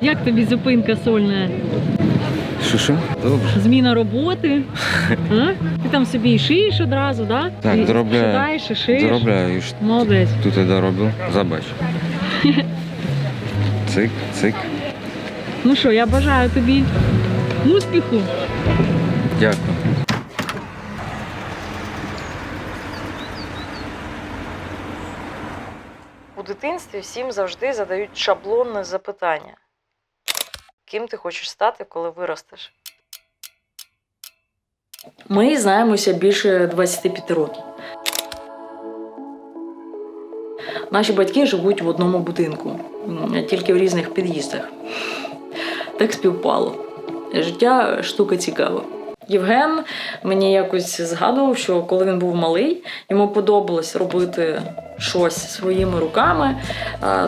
Як тобі зупинка сольна? Що що? Добре. Зміна роботи? А? Ти там собі і шиєш одразу, да? Так, І доробляю. Шиєш, і шиєш. Доробляю, Молодець. тут я доробив. Забач. Цик, цик. Ну що, я бажаю тобі успіху. Дякую. У дитинстві всім завжди задають шаблонне запитання: ким ти хочеш стати, коли виростеш? Ми знаємося більше 25 років. Наші батьки живуть в одному будинку, тільки в різних під'їздах. Так співпало. Життя штука цікава. Євген мені якось згадував, що коли він був малий, йому подобалось робити щось своїми руками.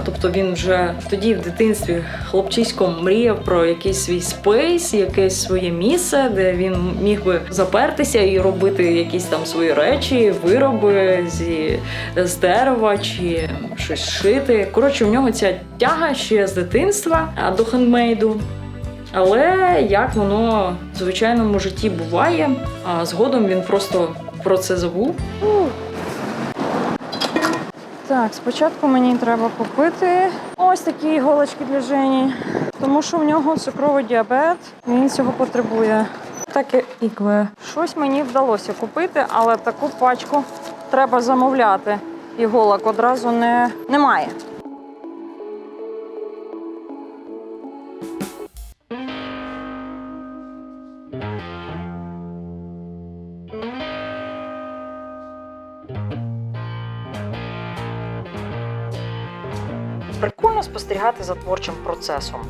Тобто він вже тоді в дитинстві хлопчиськом мріяв про якийсь свій спейс, якесь своє місце, де він міг би запертися і робити якісь там свої речі, вироби зі, з дерева чи щось шити. Коротше, у нього ця тяга ще з дитинства до хендмейду. Але як воно в звичайному житті буває, а згодом він просто про це забув. Так, спочатку мені треба купити ось такі іголочки для Жені, тому що в нього цукровий діабет, він цього потребує. Таке ікве. Щось мені вдалося купити, але таку пачку треба замовляти. Іголок одразу не, немає. Прикольно спостерігати за творчим процесом.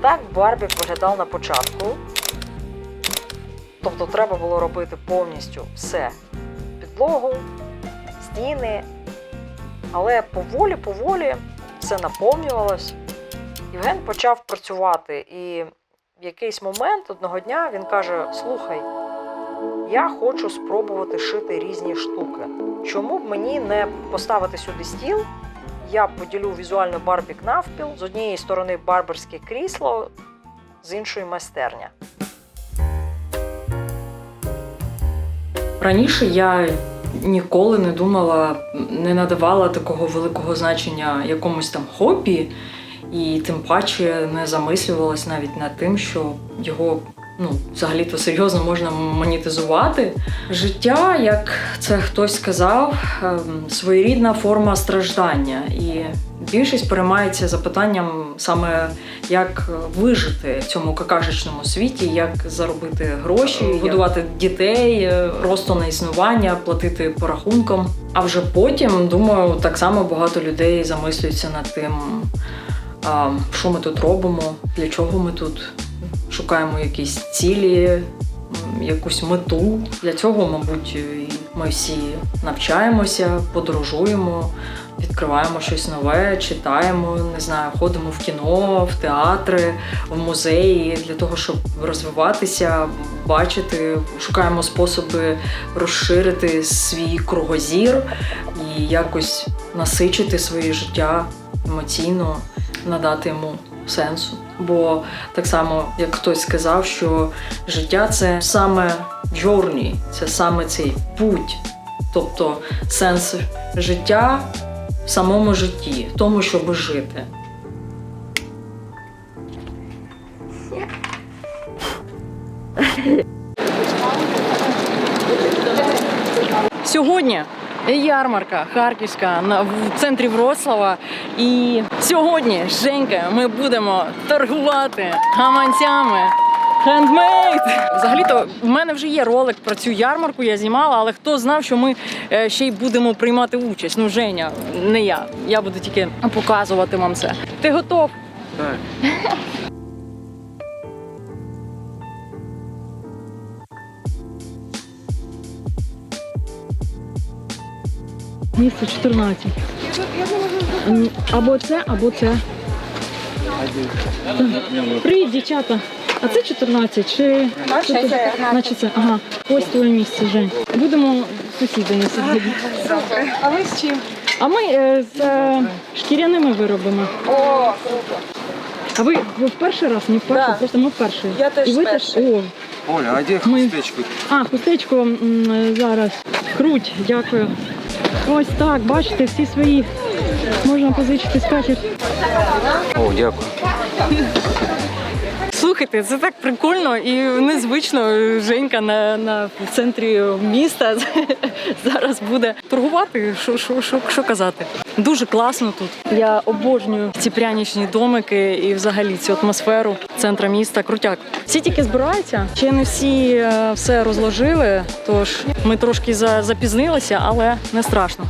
Так Барбік виглядав на початку. Тобто треба було робити повністю все: підлогу, стіни. Але поволі-поволі все наповнювалось. Євген почав працювати, і в якийсь момент одного дня він каже: Слухай, я хочу спробувати шити різні штуки. Чому б мені не поставити сюди стіл я поділю візуально барбік навпіл. З однієї сторони барберське крісло, з іншої майстерня. Раніше я ніколи не думала, не надавала такого великого значення якомусь там хобі, і тим паче не замислювалась навіть над тим, що його ну, взагалі-то серйозно можна монетизувати. Життя, як це хтось сказав, ем, своєрідна форма страждання. І більшість переймається запитанням саме як вижити в цьому какашечному світі, як заробити гроші, годувати дітей, е, росту на існування, платити по рахункам. А вже потім, думаю, так само багато людей замислюються над тим, а, що ми тут робимо, для чого ми тут шукаємо якісь цілі, якусь мету. Для цього, мабуть, ми всі навчаємося, подорожуємо, відкриваємо щось нове, читаємо, не знаю, ходимо в кіно, в театри, в музеї для того, щоб розвиватися, бачити, шукаємо способи розширити свій кругозір і якось насичити своє життя емоційно, надати йому сенсу. Бо так само, як хтось сказав, що життя це саме journey, це саме цей путь, тобто сенс життя в самому житті, в тому, щоб жити. Сьогодні ярмарка харківська на в центрі Вроцлава. І сьогодні, Женька, ми будемо торгувати гаманцями. Хендмейд! Взагалі-то в мене вже є ролик про цю ярмарку, я знімала, але хто знав, що ми е, ще й будемо приймати участь. Ну, Женя, не я. Я буду тільки показувати вам це. Ти готов? Так. Місце 14. Або це, або це. Привіт, дівчата. А це 14 чи Наше це. Наче це. Ага. Ось твоє місце, Жень. Будемо сусідами сьогодні. А ви з чим? А ми е, з е, шкіряними виробами. О, круто. А ви, ви в перший раз, не в перший, Да. просто ми в перший. Я теж І ви перший. теж. О, Оля, а де Ми- хустечку? а, хустечко м, зараз. Круть, дякую. Ось так, бачите, всі свої. Можна позичити скатерть. О, дякую. Слухайте, це так прикольно і незвично. Женька на, на в центрі міста зараз буде торгувати. Що, що, що, що казати? Дуже класно тут. Я обожнюю ці прянічні домики і взагалі цю атмосферу центра міста. Крутяк. Всі тільки збираються. Ще не всі е, все розложили. Тож ми трошки за- запізнилися, але не страшно.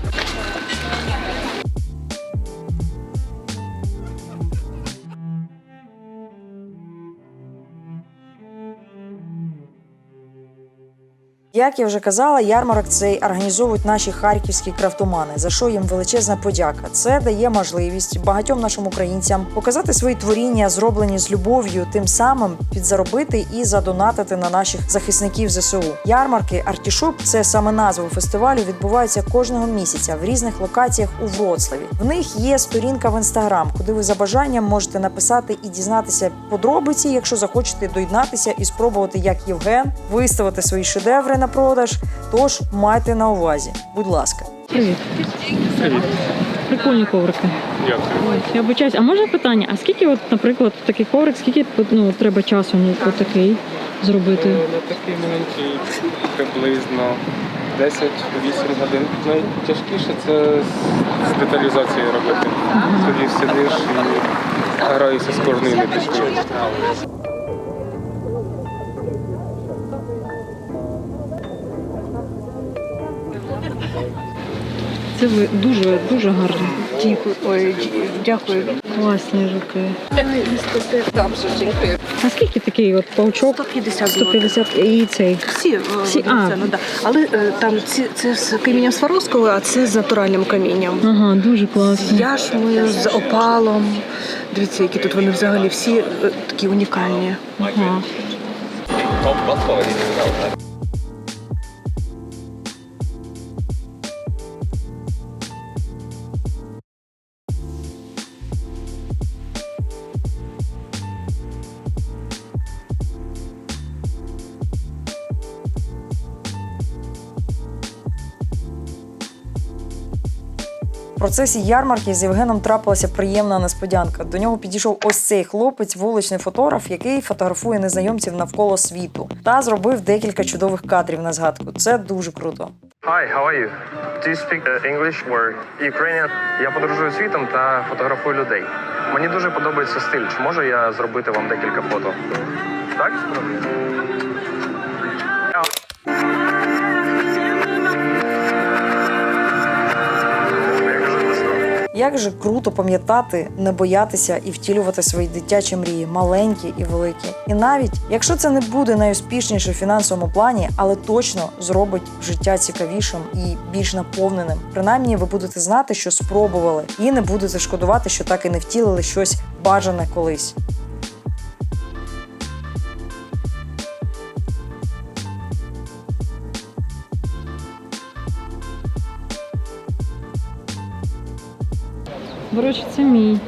Як я вже казала, ярмарок цей організовують наші харківські крафтомани, за що їм величезна подяка. Це дає можливість багатьом нашим українцям показати свої творіння, зроблені з любов'ю, тим самим підзаробити і задонатити на наших захисників ЗСУ. Ярмарки Артішоп це саме назва фестивалю. Відбуваються кожного місяця в різних локаціях у Вроцлаві. В них є сторінка в інстаграм, куди ви за бажанням можете написати і дізнатися подробиці, якщо захочете доєднатися і спробувати, як Євген, виставити свої шедеври на продаж. Тож майте на увазі, будь ласка. Привіт. Привіт. Прикольні коврики. Дякую. Я обучаюсь. А можна питання? А скільки, от, наприклад, такий коврик, скільки ну, треба часу на такий зробити? На такий маленький приблизно 10-8 годин. Найтяжкіше це з- з деталізацією робити. Тоді сидиш і граєшся з кожною ниточкою. Це ви дуже дуже гарно. Дякую. Ой, дякую. Класні жуки. А скільки такий от паучок? 150 150 і цей. Всі, е, Всі, а. ціну, да. Але е, там ці, це з камінням Сваровського, а це з натуральним камінням. Ага, дуже класно. Яшмою, з опалом. Дивіться, які тут вони взагалі всі е, такі унікальні. Ага. Процесі ярмарки з Євгеном трапилася приємна несподянка. До нього підійшов ось цей хлопець, вуличний фотограф, який фотографує незнайомців навколо світу, та зробив декілька чудових кадрів на згадку. Це дуже круто. Hi, how are you? Do you speak uh, English or Ukrainian? Я подорожую світом та фотографую людей. Мені дуже подобається стиль. Чи можу я зробити вам декілька фото? Так? Як же круто пам'ятати, не боятися і втілювати свої дитячі мрії, маленькі і великі. І навіть якщо це не буде найуспішніше в фінансовому плані, але точно зробить життя цікавішим і більш наповненим. Принаймні, ви будете знати, що спробували, і не будете шкодувати, що так і не втілили щось бажане колись. До мій.